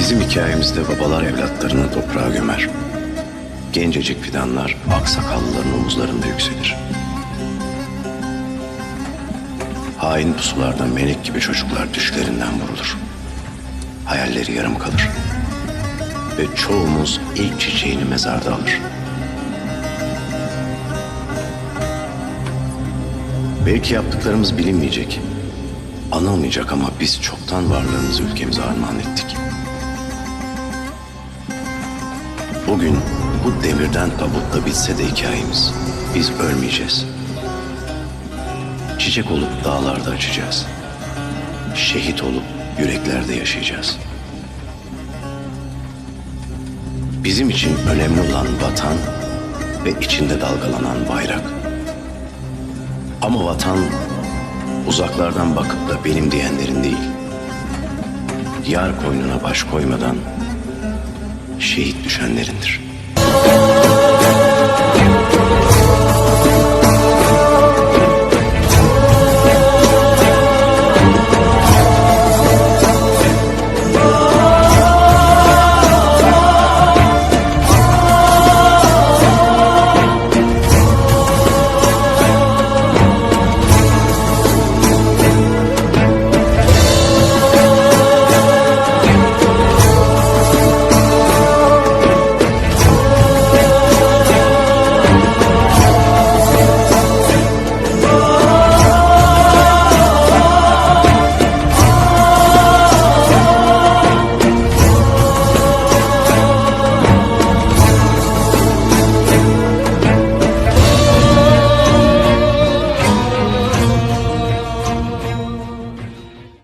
Bizim hikayemizde babalar evlatlarını toprağa gömer. Gencecik fidanlar aksakallıların omuzlarında yükselir. Hain pusularda melek gibi çocuklar düşlerinden vurulur. Hayalleri yarım kalır. Ve çoğumuz ilk çiçeğini mezarda alır. Belki yaptıklarımız bilinmeyecek. Anılmayacak ama biz çoktan varlığımızı ülkemize armağan ettik. Bugün bu demirden tabutta bitse de hikayemiz. Biz ölmeyeceğiz. Çiçek olup dağlarda açacağız. Şehit olup yüreklerde yaşayacağız. Bizim için önemli olan vatan ve içinde dalgalanan bayrak. Ama vatan uzaklardan bakıp da benim diyenlerin değil. Yar koynuna baş koymadan şehit düşenlerindir.